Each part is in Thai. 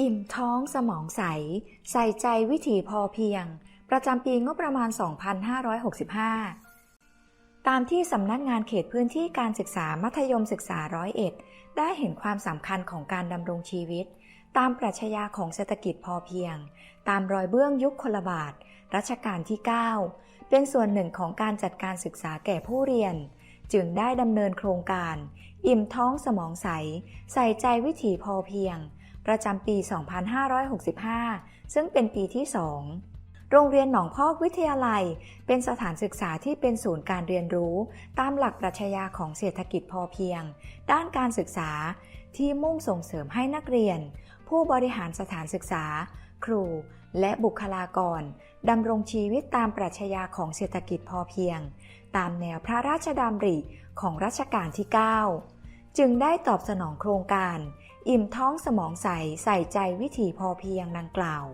อิ่มท้องสมองใส ใส่ใจวิถีพอเพียง ประจำปีงบประมาณ 2565 ตามที่สำนักงานเขตพื้นที่การศึกษามัธยมศึกษาร้อยเอ็ดได้เห็นความสำคัญของการดำรงชีวิต ตามปรัชญาของเศรษฐกิจพอเพียง ตามรอยเบื้องยุคคนละบาทรัชกาลที่ 9 เป็นส่วนหนึ่งของการจัดการศึกษาแก่ผู้เรียน จึงได้ดำเนินโครงการ อิ่มท้องสมองใส ใส่ใจวิถีพอเพียง ประจำปี 2565 ซึ่งเป็นปีที่ 2 โรงเรียนหนองพอกวิทยาลัย เป็นสถานศึกษาที่เป็นศูนย์การเรียนรู้ ตามหลักปรัชญาของเศรษฐกิจพอเพียง ด้านการศึกษาที่มุ่งส่งเสริมให้นักเรียน ผู้บริหารสถานศึกษา ครู และบุคลากรดำรงชีวิตตามปรัชญาของเศรษฐกิจพอเพียง ตามแนวพระราชดำริของรัชกาลที่ 9 จึงได้ตอบสนองโครงการ อิ่มท้องสมองใสใส่ใจวิถีพอเพียงดังกล่าว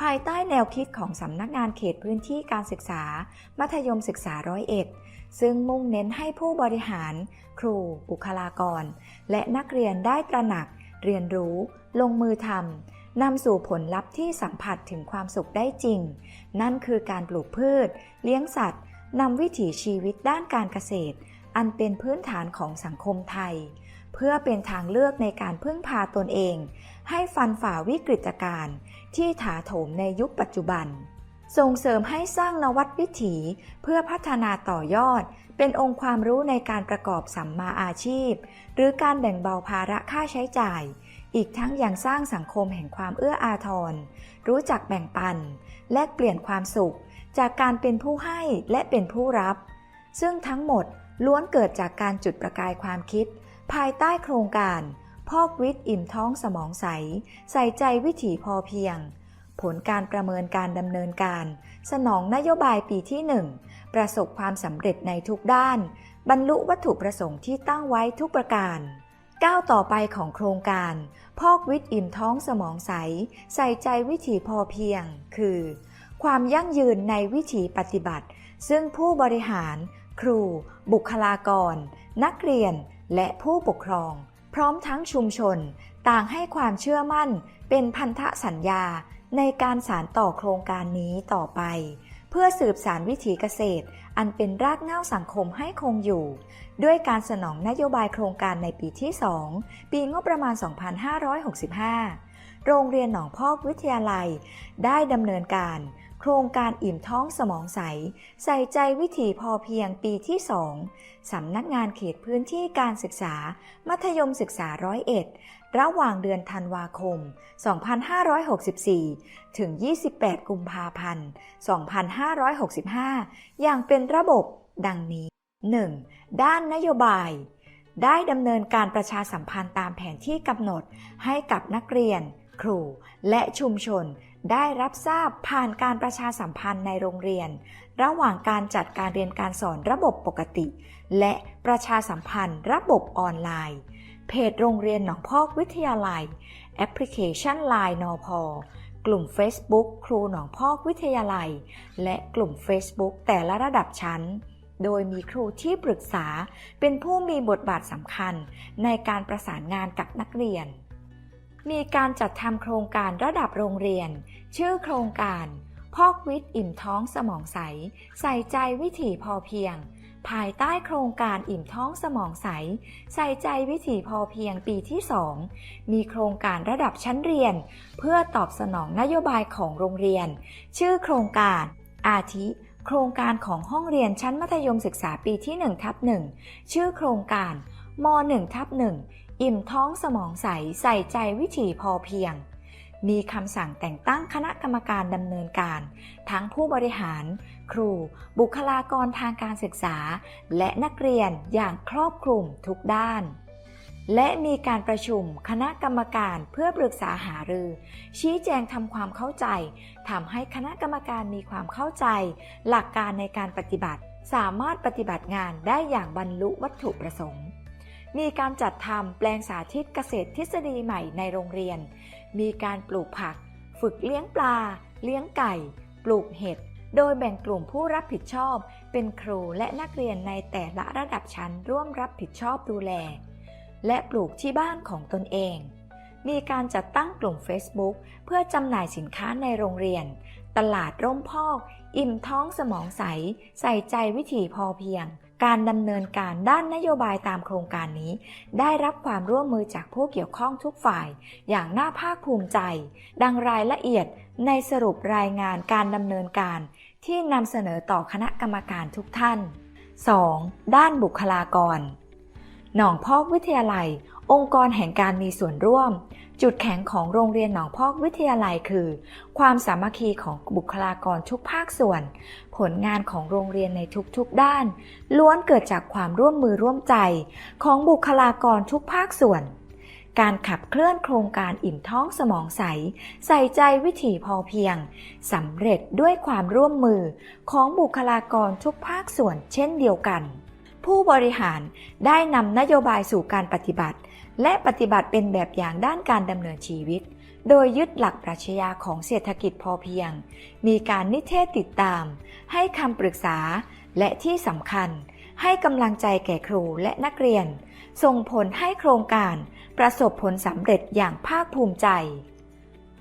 ภายใต้แนวคิดของสำนักงานเขตพื้นที่การศึกษา มัธยมศึกษาร้อยเอ็ดซึ่งมุ่งเน้นให้ผู้บริหาร ครู บุคลากร และนักเรียนได้ตระหนัก เรียนรู้ ลงมือทำนำสู่ผลลัพธ์ที่สัมผัสถึงความสุขได้จริง นั่นคือการปลูกพืช เลี้ยงสัตว์นำวิถีชีวิตด้านการเกษตร อันเป็นพื้นฐานของสังคมไทย เพื่อเป็นทางเลือกในการพึ่งพาตนเอง ให้ฟันฝ่าวิกฤตการณ์ที่ถาโถมในยุคปัจจุบัน ส่งเสริมให้สร้างนวัตวิถีเพื่อพัฒนาต่อยอด เป็นองค์ความรู้ในการประกอบสัมมาอาชีพ หรือการแบ่งเบาภาระค่าใช้จ่าย อีกทั้งยังสร้างสังคมแห่งความเอื้ออาทร รู้จักแบ่งปัน แลกเปลี่ยนความสุข จากการเป็นผู้ให้และเป็นผู้รับ ซึ่งทั้งหมด ล้วนเกิดจากการจุดประกายความคิด ภายใต้โครงการ พอกวิทย์อิ่มท้องสมองใส ใส่ใจวิถีพอเพียง ผลการประเมินการดำเนินการ สนองนโยบายปีที่ 1 ประสบความสำเร็จในทุกด้าน บรรลุวัตถุประสงค์ที่ตั้งไว้ทุกประการก้าวต่อไปของโครงการ พอกวิทย์อิ่มท้องสมองใส ใส่ใจวิถีพอเพียง คือ ความยั่งยืนในวิถีปฏิบัติ ซึ่งผู้บริหาร ครู บุคลากร นักเรียน และผู้ปกครอง พร้อมทั้งชุมชน ต่างให้ความเชื่อมั่น เป็นพันธสัญญา ในการสานต่อโครงการนี้ต่อไป เพื่อสืบสารวิถีเกษตร อันเป็นรากเหง้าสังคมให้คงอยู่ ด้วยการสนองนโยบายโครงการในปีที่ 2 ปีงบประมาณ 2565 โรงเรียนหนองพอกวิทยาลัย ได้ดำเนินการ โครงการอิ่มท้องสมองใส ใส่ใจวิถีพอเพียงปีที่2สำนักงานเขตพื้นที่การศึกษา มัธยมศึกษาร้อยเอ็ดระหว่างเดือนธันวาคม 2564 ถึง 28 กุมภาพันธ์ 2565 อย่างเป็นระบบดังนี้ 1. ด้านนโยบาย ได้ดำเนินการประชาสัมพันธ์ตามแผนที่กำหนดให้กับนักเรียน ครู และชุมชน ได้รับทราบผ่านการประชาสัมพันธ์ในโรงเรียน ระหว่างการจัดการเรียนการสอนระบบปกติ และประชาสัมพันธ์ระบบออนไลน์ เพจโรงเรียนหนองพอกวิทยาลัย แอปพลิเคชัน Line นอพอกลุ่ม Facebook ครูหนองพอกวิทยาลัย และกลุ่ม Facebook แต่ละระดับชั้น โดยมีครูที่ปรึกษาเป็นผู้มีบทบาทสำคัญในการประสานงานกับนักเรียน มีการจัดทำโครงการระดับโรงเรียน ชื่อโครงการ พอกวิทย์อิ่มท้องสมองใส ใส่ใจวิถีพอเพียง ภายใต้โครงการอิ่มท้องสมองใส ใส่ใจวิถีพอเพียงปีที่ 2 มีโครงการระดับชั้นเรียน เพื่อตอบสนองนโยบายของโรงเรียน ชื่อโครงการ อาทิ โครงการของห้องเรียนชั้นมัธยมศึกษาปีที่1ทับ1ชื่อโครงการม 1 ทับ1 อิ่มท้องสมองใสใส่ใจวิถีพอเพียง มีคำสั่งแต่งตั้งคณะกรรมการดำเนินการ ทั้งผู้บริหาร ครู บุคลากรทางการศึกษา และนักเรียนอย่างครอบคลุมทุกด้าน และมีการประชุมคณะกรรมการเพื่อปรึกษาหารือ ชี้แจงทำความเข้าใจทำให้คณะกรรมการมีความเข้าใจ หลักการในการปฏิบัติ สามารถปฏิบัติงานได้อย่างบรรลุวัตถุประสงค์ มีการจัดทำแปลงสาธิตเกษตรทฤษฎีใหม่ในโรงเรียน มีการปลูกผัก ฝึกเลี้ยงปลา เลี้ยงไก่ ปลูกเห็ด โดยแบ่งกลุ่มผู้รับผิดชอบ เป็นครูและนักเรียนในแต่ละระดับชั้นร่วมรับผิดชอบดูแล และปลูกที่บ้านของตนเอง มีการจัดตั้งกลุ่ม Facebook เพื่อจำหน่ายสินค้าในโรงเรียน ตลาดร่มพอก อิ่มท้องสมองใส ใส่ใจวิถีพอเพียง การดำเนินการด้านนโยบายตามโครงการนี้ ได้รับความร่วมมือจากผู้เกี่ยวข้องทุกฝ่าย อย่างน่าภาคภูมิใจ ดังรายละเอียดในสรุปรายงานการดำเนินการ ที่นำเสนอต่อคณะกรรมการทุกท่าน 2. ด้านบุคลากร หนองพอกวิทยาลัย องค์กรแห่งการมีส่วนร่วม จุดแข็งของโรงเรียนหนองพอกวิทยาลัยคือ ความสามัคคีของบุคลากรทุกภาคส่วน ผลงานของโรงเรียนในทุกๆด้าน ล้วนเกิดจากความร่วมมือร่วมใจ ของบุคลากรทุกภาคส่วน การขับเคลื่อนโครงการอิ่มท้องสมองใส ใส่ใจวิถีพอเพียงสำเร็จด้วยความร่วมมือของบุคลากรทุกภาคส่วนเช่นเดียวกัน ผู้บริหารได้นำนโยบายสู่การปฏิบัติ และปฏิบัติเป็นแบบอย่างด้านการดำเนินชีวิต โดยยึดหลักปรัชญาของเศรษฐกิจพอเพียง มีการนิเทศติดตาม ให้คำปรึกษา และที่สำคัญ ให้กำลังใจแก่ครูและนักเรียน ส่งผลให้โครงการประสบผลสำเร็จอย่างภาคภูมิใจ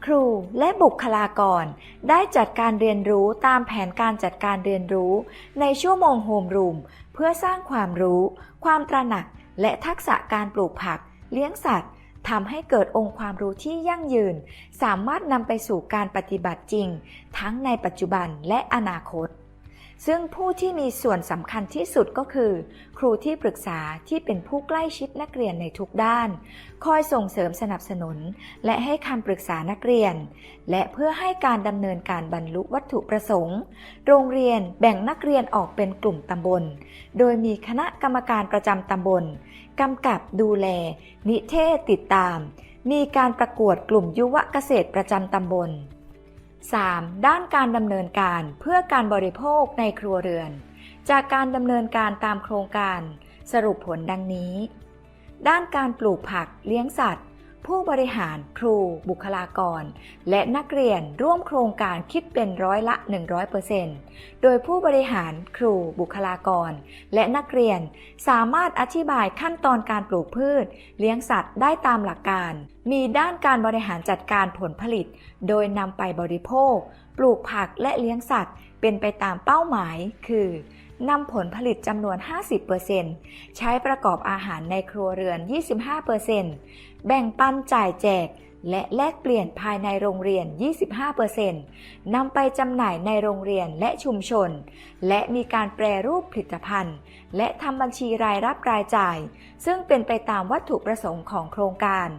ครูและบุคลากรได้จัดการเรียนรู้ตามแผนการจัดการเรียนรู้ ในชั่วโมงโฮมรูมเพื่อสร้างความรู้ ความตระหนักและทักษะการปลูกผัก เลี้ยงสัตว์ทำให้เกิดองค์ความรู้ที่ยั่งยืน สามารถนำไปสู่การปฏิบัติจริง ทั้งในปัจจุบันและอนาคต ซึ่งผู้ที่มีส่วนสำคัญที่สุดก็คือ ครูที่ปรึกษาที่เป็นผู้ใกล้ชิดนักเรียนในทุกด้าน คอยส่งเสริมสนับสนุน และให้คำปรึกษานักเรียน และเพื่อให้การดำเนินการบรรลุวัตถุประสงค์ โรงเรียนแบ่งนักเรียนออกเป็นกลุ่มตำบล โดยมีคณะกรรมการประจำตำบลกำกับดูแล นิเทศติดตาม มีการประกวดกลุ่มยุวเกษตรประจำตำบล 3. ด้านการดำเนินการเพื่อการบริโภคในครัวเรือน จากการดำเนินการตามโครงการ สรุปผลดังนี้ ด้านการปลูกผักเลี้ยงสัตว์ ผู้บริหารครู บุคลากร และนักเรียนร่วมโครงการคิดเป็นร้อยละ 100%โดยผู้บริหารครู บุคลากร และนักเรียนสามารถอธิบายขั้นตอนการปลูกพืช เลี้ยงสัตว์ได้ตามหลักการ มีด้านการบริหารจัดการผลผลิต โดยนำไปบริโภค ปลูกผักและเลี้ยงสัตว์ เป็นไปตามเป้าหมาย คือ นำผลผลิตจำนวน 50%ใช้ประกอบอาหารในครัวเรือน 25%แบ่งปันจ่ายแจก และแลกเปลี่ยนภายในโรงเรียน 25%นำไปจำหน่ายในโรงเรียนและชุมชน และมีการแปรรูปผลิตภัณฑ์ และทำบัญชีรายรับรายจ่าย ซึ่งเป็นไปตามวัตถุประสงค์ของโครงการ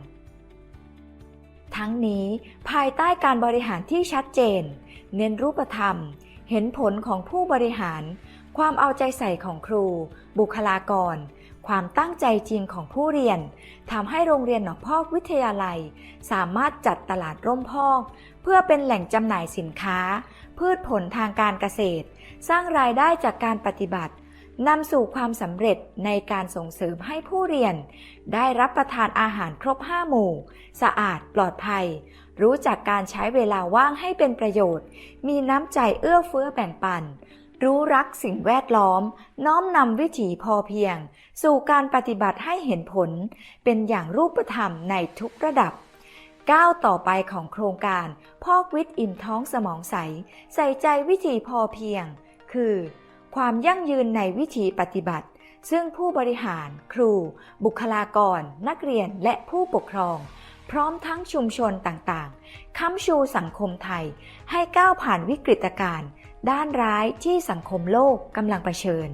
ทั้งนี้ภายใต้การบริหารที่ชัดเจน เน้นรูปธรรม เห็นผลของผู้บริหาร ความเอาใจใส่ของครู บุคลากร ความตั้งใจจริงของผู้เรียนทำให้โรงเรียนหนองพอกวิทยาลัย สามารถจัดตลาดร่มพอก เพื่อเป็นแหล่งจำหน่ายสินค้า พืชผลทางการเกษตร สร้างรายได้จากการปฏิบัตินำสู่ความสำเร็จในการส่งเสริมให้ผู้เรียน ได้รับประทานอาหารครบ 5 หมู่ สะอาดปลอดภัย รู้จักการใช้เวลาว่างให้เป็นประโยชน์ มีน้ำใจเอื้อเฟื้อแบ่งปัน รู้รักสิ่งแวดล้อม น้อมนำวิถีพอเพียง สู่การปฏิบัติให้เห็นผล เป็นอย่างรูปธรรมในทุกระดับ ก้าวต่อไปของโครงการ พอกวิทย์อิ่มท้องสมองใส ใส่ใจวิถีพอเพียง คือ ความยั่งยืนในวิถีปฏิบัติ ซึ่งผู้บริหาร ครู บุคลากร นักเรียนและผู้ปกครอง พร้อมทั้งชุมชนต่างๆค้ำชูสังคมไทย ให้ก้าวผ่านวิกฤตการณ์ ด้านร้ายที่สังคมโลกกำลังเผชิญ